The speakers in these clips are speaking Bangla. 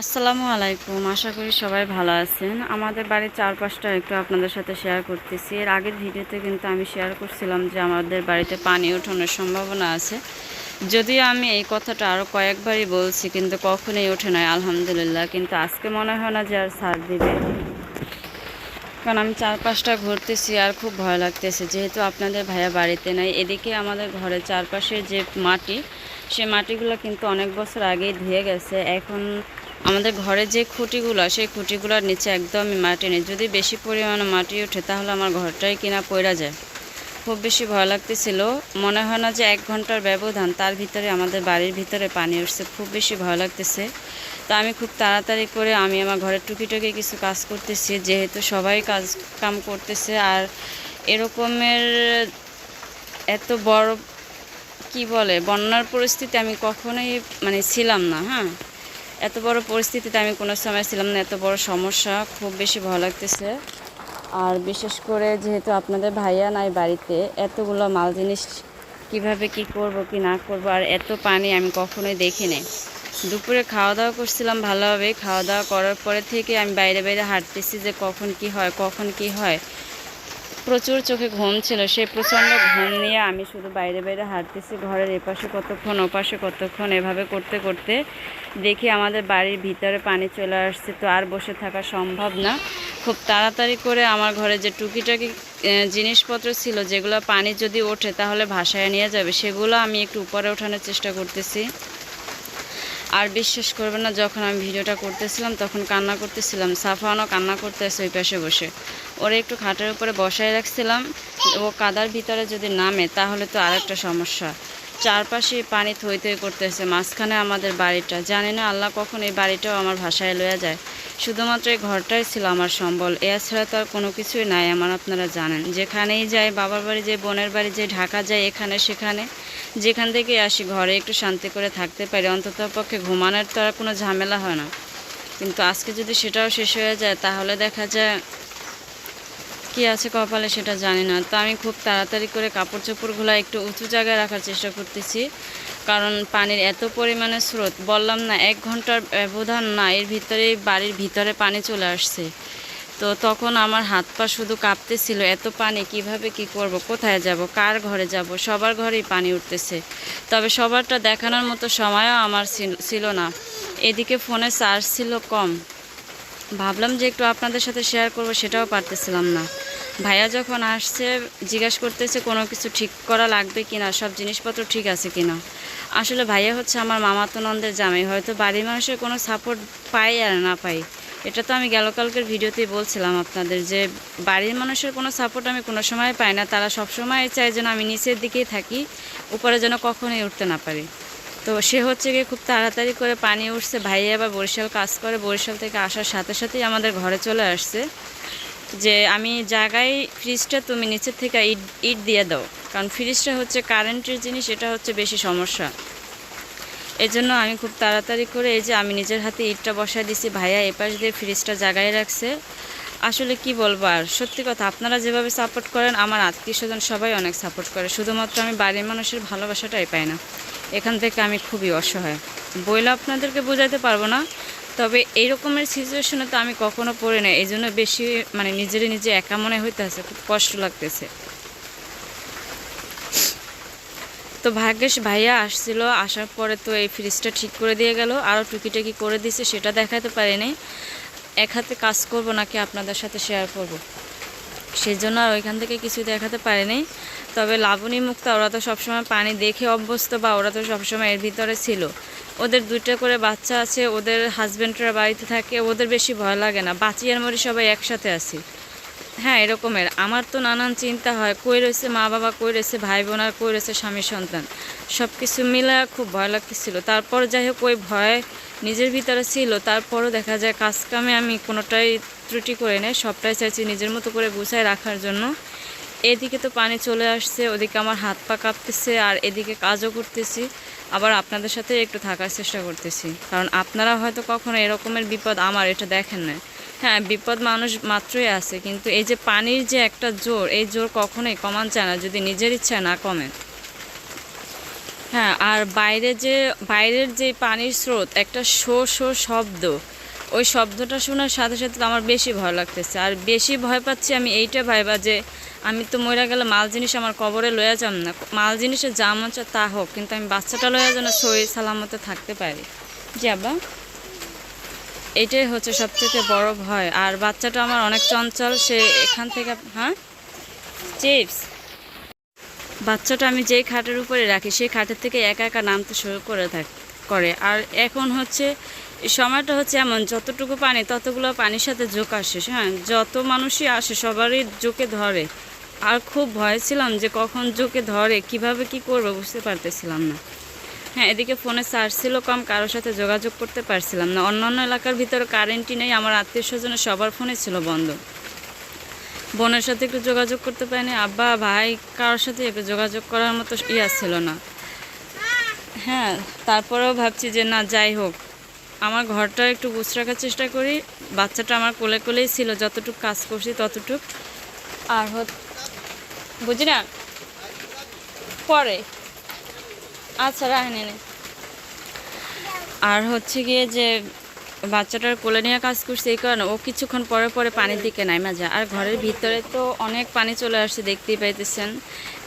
আসসালামু আলাইকুম। আশা করি সবাই ভালো আছেন। আমাদের বাড়ির চারপাশটা একটু আপনাদের সাথে শেয়ার করতেছি। এর আগের ভিডিওতে কিন্তু আমি শেয়ার করছিলাম যে আমাদের বাড়িতে পানি ওঠানোর সম্ভাবনা আছে। যদিও আমি এই কথাটা আরও কয়েকবারই বলছি, কিন্তু কখনোই ওঠে নাই, আলহামদুলিল্লাহ। কিন্তু আজকে মনে হয় না যে আর সার দিবে। কারণ আমি চারপাশটা ঘুরতেছি আর খুব ভয় লাগতেছে। যেহেতু আপনাদের ভাইয়া বাড়িতে নাই, এদিকে আমাদের ঘরের চারপাশে যে মাটি, সে মাটিগুলো কিন্তু অনেক বছর আগেই ধুয়ে গেছে। এখন আমাদের ঘরে যে খুঁটিগুলো সেই খুঁটিগুলোর নিচে একদমই মাটি নেই। যদি বেশি পরিমাণে মাটি ওঠে, তাহলে আমার ঘরটাই কিনা পড়া যায়। খুব বেশি ভয় লাগতেছিল। মনে হয় না যে এক ঘণ্টার ব্যবধান, তার ভিতরে আমাদের বাড়ির ভিতরে পানি উঠছে। খুব বেশি ভয় লাগতেছে। তো আমি খুব তাড়াতাড়ি করে আমি আমার ঘরের টুকিটাকি কিছু কাজ করতেছি। যেহেতু সবাই কাজ, কাম করতেছে, আর এরকমের এত বড়, কি বলে, বন্যার পরিস্থিতি আমি কখনোই মানে ছিলাম না হ্যাঁ? এত বড় পরিস্থিতিতে আমি কোনো সময় ছিলাম না, এত বড় সমস্যা, খুব বেশি ভয় লাগতেছে। আর বিশেষ করে যেহেতু আপনাদের ভাইয়া নাই বাড়িতে, এতগুলো মাল জিনিস কীভাবে কি করব, কি না করব, আর এত পানি আমি কখনোই দেখিনি দুপুরে খাওয়া দাওয়া করছিলাম ভালোভাবে খাওয়া দাওয়া করার পরে থেকে আমি বাইরে বাইরে হাঁটতেছি যে কখন কি হয়, কখন কি হয়। প্রচুর চোখে ঘুম ছিল। সেই প্রচণ্ড ঘুম নিয়ে আমি শুধু বাইরে বাইরে হাঁটতেছি, ঘরের এপাশে কতক্ষণ, ওপাশে কতক্ষণ, এভাবে করতে করতে দেখি আমাদের বাড়ির ভিতরে পানি চলে আসছে। তো আর বসে থাকা সম্ভব না। খুব তাড়াতাড়ি করে আমার ঘরে যে টুকিটাকি জিনিসপত্র ছিল, যেগুলো পানি যদি ওঠে তাহলে ভাসায় নিয়ে যাবে, সেগুলো আমি একটু উপরে ওঠানোর চেষ্টা করতেছি। আর বিশ্বাস করবেন না, যখন আমি ভিডিওটা করতেছিলাম, তখন কান্না করতেছিলাম। সাফানো কান্না করতেছে ওই পাশে বসে। ওরা একটু খাটের উপরে বসায় রাখছিলাম, ও কাদার ভিতরে যদি নামে, তাহলে তো আরেকটা সমস্যা। চারপাশে পানি থই থই করতেছে, মাঝখানে আমাদের বাড়িটা। জানি না আল্লাহ কখন এই বাড়িটাও আমার ভাষায় লয়ে যায়। শুধুমাত্র এই ঘরটাই ছিল আমার সম্বল। এছাড়া তো আর কোনো কিছুই নাই আমার আপনারা জানেন। যেখানেই যাই, বাবার বাড়ি যে বোনের বাড়ি যে ঢাকা যায় এখানে সেখানে, যেখান থেকে আসি, ঘরে একটু শান্তি করে থাকতে পারি। অন্তত পক্ষে ঘুমানোর তো আর কোনো ঝামেলা হয় না। কিন্তু আজকে যদি সেটাও শেষ হয়ে যায়, তাহলে দেখা যায় কি আছে কপালে সেটা জানি না। তো আমি খুব তাড়াতাড়ি করে কাপড় চোপড়গুলো একটু উঁচু জায়গায় রাখার চেষ্টা করতেছি। কারণ পানির এত পরিমাণে স্রোত, বললাম না, এক ঘণ্টার ব্যবধান না, এর ভিতরে বাড়ির ভিতরে পানি চলে আসছে। তো তখন আমার হাত পা শুধু কাঁপতেছিল, এত পানি কীভাবে কি করব, কোথায় যাব, কার ঘরে যাব, সবার ঘরেই পানি উঠতেছে। তবে সবারটা দেখানোর মতো সময়ও আমার ছিল- না। এদিকে ফোনে চার্জ ছিল কম। ভাবলাম যে একটু আপনাদের সাথে শেয়ার করব, সেটাও পারতেছিলাম না। ভাইয়া যখন আসছে, জিজ্ঞাসা করতেছে কোনো কিছু ঠিক করা লাগবে কিনা, সব জিনিসপত্র ঠিক আছে কিনা। আসলে ভাইয়া হচ্ছে আমার মামাতো নন্দের জামাই, হয়তো বাড়ির মানুষের কোনো সাপোর্ট পাই আর না পাই। এটা তো আমি গেল কালকের ভিডিওতেই বলছিলাম আপনাদের যে, বাড়ির মানুষের কোনো সাপোর্ট আমি কোনো সময় পাই না, তারা সব সময় চায় যেন আমি নিচের দিকেই থাকি, উপরে যেন কখনোই উঠতে না পারি। তো সে হচ্ছে গিয়ে খুব তাড়াতাড়ি করে পানি উঠছে। ভাইয়া আবার বরিশাল কাজ করে, বরিশাল থেকে আসার সাথে সাথেই আমাদের ঘরে চলে আসছে। যে আমি জায়গায় ফ্রিজটা তুমি নিচের থেকে ইট ইট দিয়ে দাও। কারণ ফ্রিজটা হচ্ছে কারেন্টের জিনিস, এটা হচ্ছে বেশি সমস্যা। এই জন্য আমি খুব তাড়াতাড়ি করে এই যে আমি নিজের হাতে ইটটা বসায় দিছি, ভাইয়া এপাশ দিয়ে ফ্রিজটা জাগায় রাখছে। আসলে কি বলব আর, সত্যি কথা, আপনারা যেভাবে সাপোর্ট করেন, আমার আত্মীয় স্বজন সবাই অনেক সাপোর্ট করে। শুধুমাত্র আমি বাড়ির মানুষের ভালোবাসাটাই পাই না। এখান থেকে আমি খুবই অসহায়। বইলে আপনাদেরকে বোঝাতে পারব না, তবে এই রকমের সিচুয়েশনে তো আমি কখনো পড়ি না এই জন্য বেশি মানে নিজেরই নিজে একা মনে হইতেছে, খুব কষ্ট লাগতেছে। তো ভাগ্যেশ ভাইয়া আসছিল, আসার পরে তো এই ফ্রিজটা ঠিক করে দিয়ে গেল আরও টুকিটাকি করে দিছে, সেটা দেখাতে পারিনি। এক হাতে কাজ করব নাকি আপনাদের সাথে শেয়ার করব। সেই জন্য আর ওইখান থেকে কিছু দেখাতে পারিনি। তবে লাবণী মুক্তা, ওরা তো সবসময় পানি দেখে অভ্যস্ত বা ওরা তো সবসময় এর ভিতরে ছিল। ওদের দুইটা করে বাচ্চা আছে, ওদের হাজব্যান্ডরা বাড়িতে থাকে, ওদের বেশি ভয় লাগে না। বাঁচি আর মরি সবাই একসাথে আছি। হ্যাঁ এরকমের। আমার তো নানান চিন্তা হয়, কই রয়েছে মা বাবা কই রয়েছে ভাই বোন আর কই রয়েছে স্বামী সন্তান সব কিছু মিলে খুব ভয় লাগতেছিল। তারপর যাই হোক, ওই ভয় নিজের ভিতরে ছিল, তারপরও দেখা যায় কাজ কামে আমি কোনোটাই ত্রুটি করে নেই, সবটাই চাইছি নিজের মতো করে গুছায় রাখার জন্য। এদিকে তো পানি চলে আসছে, ওদিকে আমার হাত পা কাঁপতেছে, আর এদিকে কাজও করতেছি। আবার আপনাদের সাথে একটু থাকার চেষ্টা করতেছি, কারণ আপনারা হয়তো কখনো এরকমের বিপদ আমার এটা দেখেন না হ্যাঁ বিপদ মানুষ মাত্রই আছে, কিন্তু এই যে পানির যে একটা জোর, এই জোর কখনোই কমান চায় না যদি নিজের ইচ্ছায় না কমে। হ্যাঁ আর বাইরে যে, বাইরের যে পানির স্রোত, একটা শো শো শব্দ, ওই শব্দটা শোনার সাথে সাথে আমার বেশি ভয় লাগতেছে। আর বেশি ভয় পাচ্ছি আমি এইটা ভাইবা যে, আমি তো মরে গেলে মাল জিনিস আমার কবরে লয়ে যাম না। মাল জিনিসে যা মন তা হোক, কিন্তু আমি বাচ্চাটা লয়ে যেন শরীর সালামতে থাকতে পারি। জি আব্বা। এইটাই হচ্ছে সবচেয়ে বড় ভয়। আর বাচ্চাটা আমার অনেক চঞ্চল, সে এখান থেকে হ্যাঁ? চিপস। বাচ্চাটা আমি যেই খাটের উপরে রাখি, সেই খাটের থেকে একা একা নামতে শুরু করে থাক, করে। আর এখন হচ্ছে, সময়টা হচ্ছে এমন, যতটুকু পানি, ততগুলো পানির সাথে যোগ আসে হ্যাঁ? যত মানুষই আসে, সবারই জোকে ধরে। আর খুব ভয় ছিলাম যে কখন জোকে ধরে, কীভাবে কি করব বুঝতে পারতেছিলাম না। হ্যাঁ এদিকে ফোনে চার্জ ছিল কম, কারোর সাথে যোগাযোগ করতে পারছিলাম না। অন্যান্য এলাকার ভিতরে কারেন্টই নেই, আমার আত্মীয় স্বজনের সবার ফোনে ছিল বন্ধ। বোনের সাথে একটু যোগাযোগ করতে পারিনি। আব্বা, ভাই কারোর সাথে একটু যোগাযোগ করার মতো ইয়া ছিল না। হ্যাঁ তারপরেও ভাবছি যে না, যাই হোক। আমার ঘরটা একটু গুছ রাখার চেষ্টা করি। বাচ্চাটা আমার কোলে কোলেই ছিল, যতটুকু কাজ করছি ততটুক। আর হত বুঝি না? পরে। আচ্ছা রাখেন আর হচ্ছে গিয়ে যে বাচ্চাটার কোলে নিয়ে কাজ করছে, এই কারণে ও কিছুক্ষণ পরে পরে পানির দিকে নাইমা যায়। আর ঘরের ভিতরে তো অনেক পানি চলে আসছে দেখতেই পাইতেছেন।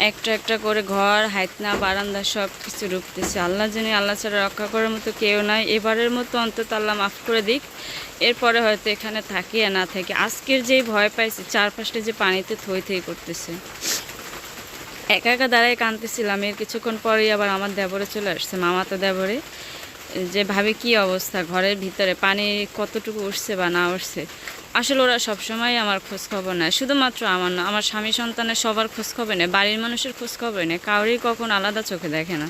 একটা একটা করে ঘর, হাইতনা, বারান্দা সব কিছু ঢুকতেছে আল্লাহ জানি আল্লাহ ছাড়া রক্ষা করার মতো কেউ নাই। এবারের মতো অন্তত আল্লাহ মাফ করে দিক। এরপরে হয়তো এখানে থাকি আর না থাকি। আজকের যেই ভয় পাইছি, চারপাশটা যে পানিতে থই থই করতেছে। একা একা দাঁড়ায় কাঁদতেছিলাম। এর কিছুক্ষণ পরেই আবার আমার দেবরে চলে আসছে, মামাতো দেবরে। যে ভাবে কি অবস্থা ঘরের ভিতরে, পানি কতটুকু উঠছে বা না উঠছে, আসলে ওরা সবসময় আমার খোঁজ খবর নেয়। শুধুমাত্র আমার না, আমার স্বামী সন্তানের সবার খোঁজ খবর নেয়, বাড়ির মানুষের খোঁজ খবর নেয়, কাউরই কখন আলাদা চোখে দেখে না।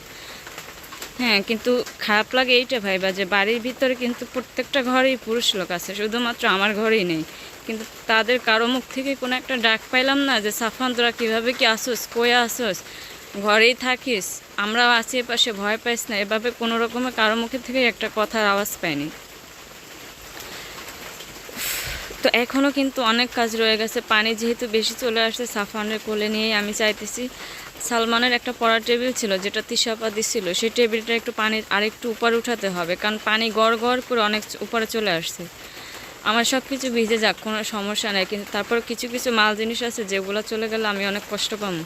হ্যাঁ কিন্তু খারাপ লাগে এইটা ভাইবা যে বাড়ির ভিতরে কিন্তু প্রত্যেকটা ঘরেই পুরুষ লোক আছে, শুধুমাত্র আমার ঘরেই নেই। কিন্তু তাদের কারও মুখ থেকে কোনো একটা ডাক পাইলাম না যে, সাফান তোরা কীভাবে কি আসোস কয়ে আসোস, ঘরেই থাকিস। আমরাও আছি পাশে, ভয় পাইস না। এভাবে কোনো রকমের কারও মুখে থেকে একটা কথার আওয়াজ পাইনি। তো এখনও কিন্তু অনেক কাজ রয়ে গেছে। পানি যেহেতু বেশি চলে আসছে, সাফানের কোলে নিয়েই আমি চাইতেছি। সালমানের একটা পড়ার টেবিল ছিল, যেটা তিসাপা দিছিল সেই টেবিলটা একটু পানির আরেকটু উপরে উঠাতে হবে, কারণ পানি গড় গড় করে অনেক উপরে চলে আসছে। আমার সব কিছু ভিজে যাক, কোনো সমস্যা নেই। কিন্তু তারপর কিছু কিছু মাল জিনিস আছে, যেগুলো চলে গেলে আমি অনেক কষ্ট পাবো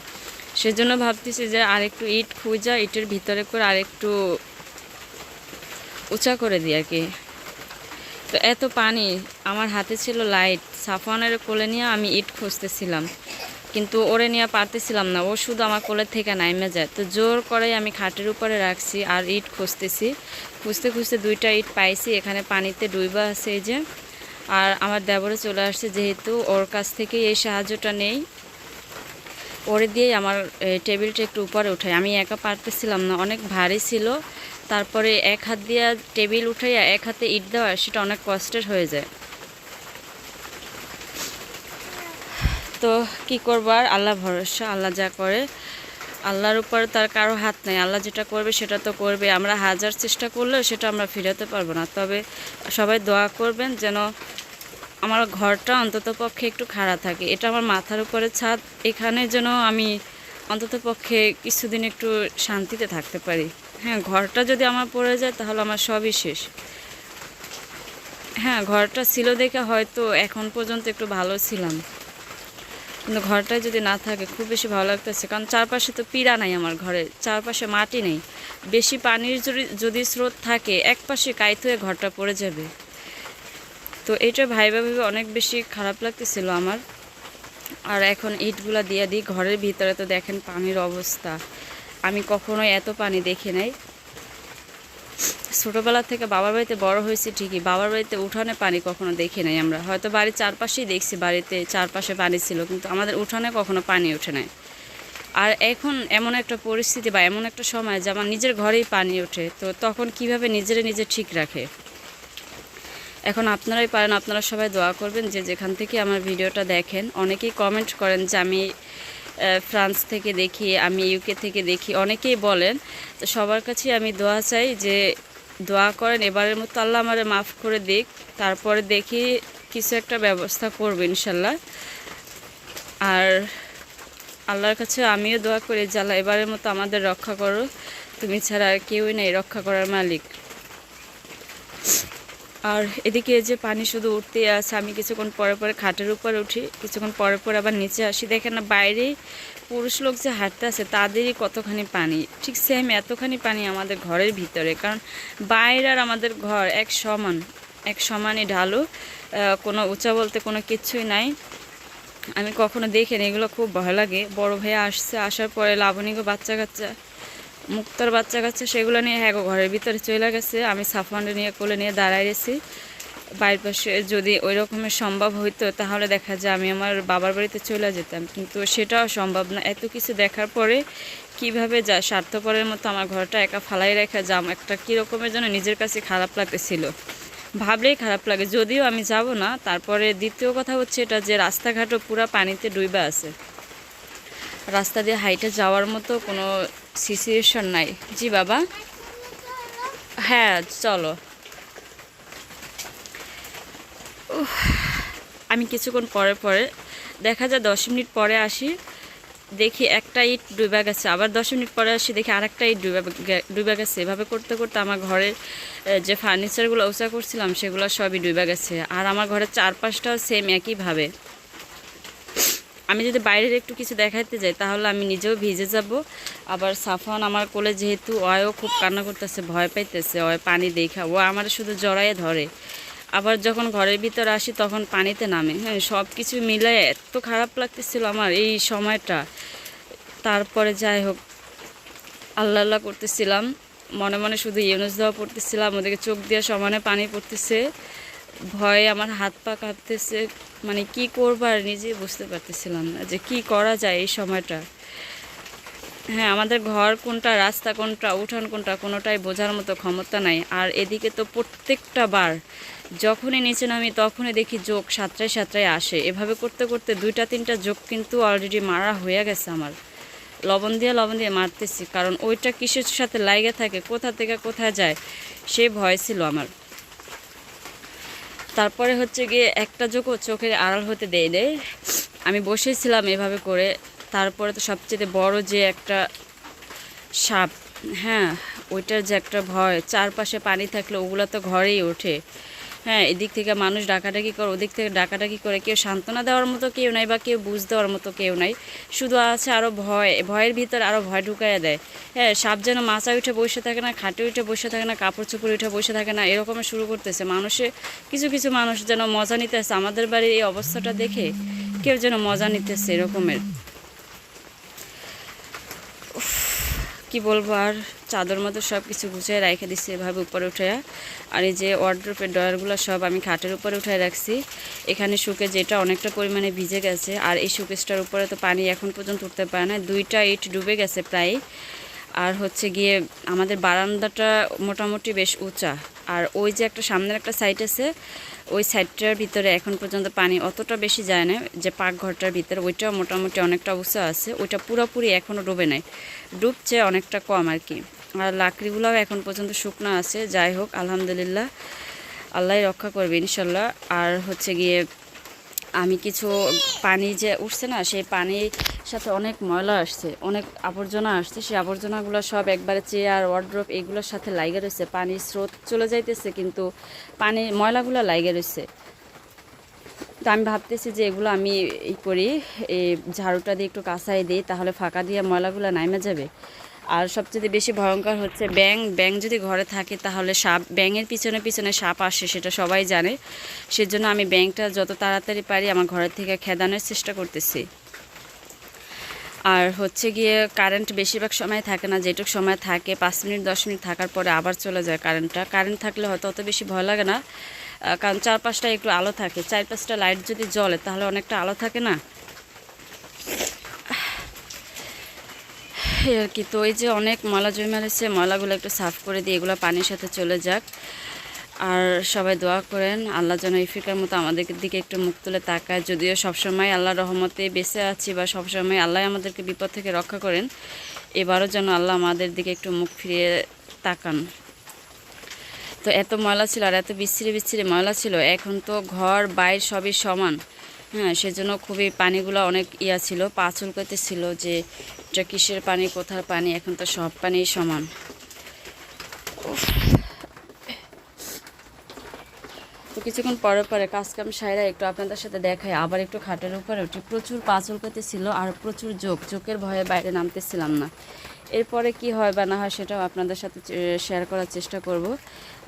সেজন্য ভাবতেছি যে আরেকটু ইট খুঁজা, ইটের ভিতরে করে আরেকটু উঁচা করে দিই আর কি। তো এত পানি, আমার হাতে ছিল লাইট, সাফওয়ানের কোলে নিয়ে আমি ইট খুঁজতেছিলাম। কিন্তু ওরে নিয়ে পারতেছিলাম না, ও শুধু আমার কোলের থেকে নাইমে যায়। তো জোর করে আমি খাটের উপরে রাখছি আর ইট খুঁজতেছি। খুঁজতে খুঁজতে দুইটা ইট পাইছি, এখানে পানিতে ডুইবা আছে এই যে। আর আমার দেবরে চলে আসছে, যেহেতু ওর কাছ থেকে এই সাহায্যটা নেই। ওরে দিয়েই আমার টেবিলটা একটু উপরে উঠাই। আমি একা পারতেছিলাম না, অনেক ভারী ছিল। তারপরে এক হাত দিয়ে টেবিল উঠাইয়া এক হাতে ইট দেওয়া, সেটা অনেক কষ্টের হয়ে যায়। তো কি করব আর? আল্লাহ ভরসা, আল্লাহ যা করে। আল্লাহর উপর তার কারও হাত নেই। আল্লাহ যেটা করবে সেটা তো করবে। আমরা হাজার চেষ্টা করলেও সেটা আমরা ফিরাতে পারব না। তবে সবাই দোয়া করবেন যেন আমার ঘরটা অন্তত পক্ষে একটু খাড়া থাকে। এটা আমার মাথার উপরে ছাদ। এখানে যেন আমি অন্তত পক্ষে কিছুদিন একটু শান্তিতে থাকতে পারি। হ্যাঁ ঘরটা যদি আমার পড়ে যায় তাহলে আমার সবই শেষ। হ্যাঁ ঘরটা ছিল দেখে হয়তো এখন পর্যন্ত একটু ভালো ছিলাম। কিন্তু ঘরটা যদি না থাকে খুব বেশি ভালো লাগতেছে। কারণ চারপাশে তো পীড়া নাই আমার ঘরে। চারপাশে মাটি নেই। বেশি পানির যদি স্রোত থাকে এক পাশে কাইত হয়ে ঘরটা পড়ে যাবে। তো এটা ভাইবা ভেবে অনেক বেশি খারাপ লাগতেছিল আমার। আর এখন ইটগুলা দিয়ে দিই, ঘরের ভিতরে তো দেখেন পানির অবস্থা। আমি কখনোই এত পানি দেখি নাই। ছোটোবেলা থেকে বাবার বাড়িতে বড় হয়েছে ঠিকই, বাবার বাড়িতে উঠানে পানি কখনো দেখি নাই আমরা। হয়তো বাড়ির চারপাশেই দেখছি, বাড়িতে চারপাশে পানি ছিল, কিন্তু আমাদের উঠানে কখনো পানি ওঠে নাই। আর এখন এমন একটা পরিস্থিতি বা এমন একটা সময় যে আমার নিজের ঘরেই পানি ওঠে, তো তখন কীভাবে নিজেরে নিজে ঠিক রাখে? এখন আপনারাই পারেন, আপনারা সবাই দোয়া করবেন যে যেখান থেকে আমার ভিডিওটা দেখেন, অনেকেই কমেন্ট করেন যে আমি ফ্রান্স থেকে দেখি, আমি ইউকে থেকে দেখি, অনেকেই বলেন। তো সবার কাছে আমি দোয়া চাই যে দোয়া করেন, এবারের মতো আল্লাহ আমারে মাফ করে দিক, তারপরে দেখি কিছু একটা ব্যবস্থা করব ইনশাল্লাহ। আর আল্লাহর কাছে আমিও দোয়া করি আল্লাহ এবারের মতো আমাদের রক্ষা করো তুমি ছাড়া আর কেউই নেই রক্ষা করার মালিক। আর এদিকে যে পানি শুধু উঠতে আছে, আমি কিছুক্ষণ পরে পরে খাটের উপরে উঠি, কিছুক্ষণ পরে পরে আবার নিচে আসি। দেখেন না, বাইরে পুরুষ লোক যে হাঁটতে আছে তাদেরই কতখানি পানি। ঠিক সেম এতখানি পানি আমাদের ঘরের ভিতরে, কারণ বাইরে আর আমাদের ঘর এক সমান, এক সমানই ঢালু কোনো উঁচা বলতে কোনো কিছুই নাই। আমি কখনো দেখিনি, এগুলো খুব ভয় লাগে। বড় ভাইয়া আসছে, আসার পরে লাবণীগো বাচ্চা কাচ্চা মুক্তার বাচ্চা কাচ্চা সেগুলো নিয়ে হ্যাঁ ঘরের ভিতরে চলে গেছে। আমি সাফানটা নিয়ে কোলে নিয়ে দাঁড়ায় গেছি বাড়ির পাশে যদি ওই রকমের সম্ভব হইতো, তাহলে দেখা যায় আমি আমার বাবার বাড়িতে চলে যেতাম। কিন্তু সেটাও সম্ভব না। এত কিছু দেখার পরে কীভাবে যা স্বার্থপরের মতো আমার ঘরটা একা ফালাই রেখা যাম, একটা কীরকমের যেন নিজের কাছে খারাপ লাগতেছিল। ভাবলেই খারাপ লাগে, যদিও আমি যাব না। তারপরে দ্বিতীয় কথা হচ্ছে এটা যে রাস্তাঘাটও পুরো পানিতে ডুইবা আছে। রাস্তা দিয়ে হাইটে যাওয়ার মতো কোনো সিচুয়েশন নাই। জি বাবা। হ্যাঁ চলো। আমি কিছুক্ষণ পরে পরে, দেখা যায় দশ মিনিট পরে আসি, দেখি একটা ইট ডুবে গেছে, আবার দশ মিনিট পরে আসি, দেখি আরেকটা ইট ডুবে ডুবে গেছে। এভাবে করতে করতে আমার ঘরের যে ফার্নিচারগুলো উঁচা করছিলাম, সেগুলো সবই ডুবে গেছে। আর আমার ঘরের চারপাশটাও সেম একইভাবে। আমি যদি বাইরের একটু কিছু দেখাইতে যাই, তাহলে আমি নিজেও ভিজে যাব। আবার সাফান আমার কোলে যেহেতু অয়ও খুব কান্না করতেছে, ভয় পাইতেছে, অয় পানি দেখা, ও আমার শুধু জড়াইয়ে ধরে। আবার যখন ঘরের ভিতরে আসি, তখন পানিতে নামে। হ্যাঁ সব কিছু মিলে এত খারাপ লাগতেছিল আমার এই সময়টা। তারপরে যাই হোক, আল্লাহ আল্লাহ করতেছিলাম। মনে মনে শুধু ইউনুস দেওয়া পড়তেছিলাম ওদেরকে চোখ দিয়ে সমানে পানি পড়তেছে। ভয়ে আমার হাত পা কাঁপতেছে। মানে কি করব আর নিজে বুঝতে পারতেছিলাম না যে কি করা যায় এই সময়টা। হ্যাঁ আমাদের ঘর কোনটা, রাস্তা কোনটা, উঠান কোনটা, কোনোটাই বোঝার মতো ক্ষমতা নাই। আর এদিকে তো প্রত্যেকটা বার যখনই নিচে নামি তখনই দেখি যোগ সাতটায় সাতটায় আসে। এভাবে করতে করতে দুইটা, তিনটা যোগ কিন্তু অলরেডি মারা হয়ে গেছে আমার। লবণ দিয়ে লবণ দিয়ে মারতেছি, কারণ ওইটা কিসের সাথে লাইগে থাকে, কোথা থেকে কোথায় যায়, সে ভয় ছিল আমার। তারপরে হচ্ছে গিয়ে একটা চোখও চোখের আড়াল হতে দেয় দেয় আমি বসেছিলাম এভাবে করে। তারপরে তো সবচেয়ে বড় যে একটা সাপ হ্যাঁ ওইটার যে একটা ভয়, চারপাশে পানি থাকলে ওগুলো তো ঘরেই ওঠে। হ্যাঁ এদিক থেকে মানুষ ডাকাডাকি করে, ওদিক থেকে ডাকাডাকি করে কেউ সান্ত্বনা দেওয়ার মতো কেউ নাই বা কেউ বুঝ দেওয়ার মতো কেউ নাই। শুধু আছে আরও ভয়, ভয়ের ভিতর আরও ভয় ঢুকাইয়া দেয়। হ্যাঁ সাপ যেন মাচা উঠে বসে থাকে না, খাটে উঠে বসে থাকে না, কাপড় চোপড় উঠে বসে থাকে না, এরকম শুরু করতেছে। মানুষে, কিছু কিছু মানুষ যেন মজা নিতেছে। আমাদের বাড়ির এই অবস্থাটা দেখে কেউ যেন মজা নিতেছে এরকমের। কি বলব, আর চাদর মতো সব কিছু গুছিয়ে রেখে দিচ্ছি এভাবে উপরে উঠে। আর এই যে ওয়ার্ড্রোপের ডয়ারগুলো সব আমি খাটের উপরে উঠে রাখছি। এখানে শুকে যেটা অনেকটা পরিমাণে ভিজে গেছে, আর এই শুকেসটার উপরে তো পানি এখন পর্যন্ত উঠতে পারে না দুইটা ইট ডুবে গেছে প্রায়। আর হচ্ছে গিয়ে আমাদের বারান্দাটা মোটামুটি বেশ উঁচা। আর ওই যে একটা সামনের একটা সাইড আছে ওই সাইডটার ভিতরে এখন পর্যন্ত পানি অতটা বেশি যায় না, যে পাকঘরটার ভিতরে, ওইটাও মোটামুটি অনেকটা উঁচা আছে, ওইটা পুরোপুরি এখনও ডুবে নাই। ডুবছে অনেকটা কম আর কি। আর লাকড়িগুলোও এখন পর্যন্ত শুকনো আছে, যাই হোক, আলহামদুলিল্লাহ, আল্লাহ রক্ষা করবে ইনশাল্লাহ। আর হচ্ছে গিয়ে, আমি কিছু পানি যে উঠছে না, সেই পানির সাথে অনেক ময়লা আসছে, অনেক আবর্জনা আসছে, সেই আবর্জনাগুলো সব একবারে চেয়ার ওয়ার্ড্রোপ এগুলোর সাথে লাইগে রয়েছে পানির স্রোত চলে যাইতেছে কিন্তু পানি, ময়লাগুলো লাইগে রয়েছে তো আমি ভাবতেছি যে এগুলো আমি ই করি এই ঝাড়ুটা দিয়ে একটু কাঁচাই দিই, তাহলে ফাঁকা দিয়ে ময়লাগুলো নাইমে যাবে। আর সবচেয়ে বেশি ভয়ঙ্কর হচ্ছে ব্যাং ব্যাং যদি ঘরে থাকে তাহলে সাপ, ব্যাঙের পিছনে পিছনে সাপ আসে, সেটা সবাই জানে। সেজন্য আমি ব্যাংকটা যত তাড়াতাড়ি পারি আমার ঘরের থেকে খেদানোর চেষ্টা করতেছি। আর হচ্ছে গিয়ে কারেন্ট বেশিরভাগ সময় থাকে না, যেটুক সময় থাকে, পাঁচ মিনিট, দশ মিনিট থাকার পরে আবার চলে যায় কারেন্টটা কারেন্ট থাকলে হয়তো অত বেশি ভয় লাগে না কারণ চারপাশটা একটু আলো থাকে। চার পাঁচটা লাইট যদি জ্বলে, তাহলে অনেকটা আলো থাকে না? আর কি, তো এই যে অনেক ময়লা জমে রয়েছে, ময়লাগুলো একটু সাফ করে দিয়ে এগুলো পানির সাথে চলে যাক। আর সবাই দোয়া করেন, আল্লাহ যেন ইফিকার মতো আমাদের দিকে একটু মুখ তুলে তাকায়। যদিও সবসময় আল্লাহ রহমতে বেঁচে আছি বা সবসময় আল্লাহ আমাদেরকে বিপদ থেকে রক্ষা করেন, এবারও যেন আল্লাহ আমাদের দিকে একটু মুখ ফিরিয়ে তাকান। তো এত ময়লা ছিল আর এত বিচ্ছিরি বিচ্ছিরি ময়লা ছিল, এখন তো ঘর বাইর সবই সমান। হ্যাঁ সেজন্য খুবই পানিগুলো অনেক ইয়া ছিল পা চুলকাতে ছিল যে এটা কিসের পানি, কোথার পানি, এখন তো সব পানিই সমান। কিছুক্ষণ পরে পরে কাজকাম সাইরা একটু আপনাদের সাথে দেখায় আবার একটু খাটের উপরে উঠি প্রচুর পাঁচল ছিল আর প্রচুর যোগ চোখের ভয়ে বাইরে নামতেছিলাম না। এরপরে কি হয় বা না হয় সেটাও আপনাদের সাথে শেয়ার করার চেষ্টা করব।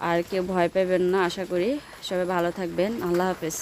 আর কেউ ভয় পাবেন না, আশা করি। সবাই ভালো থাকবেন। আল্লাহ হাফেজ।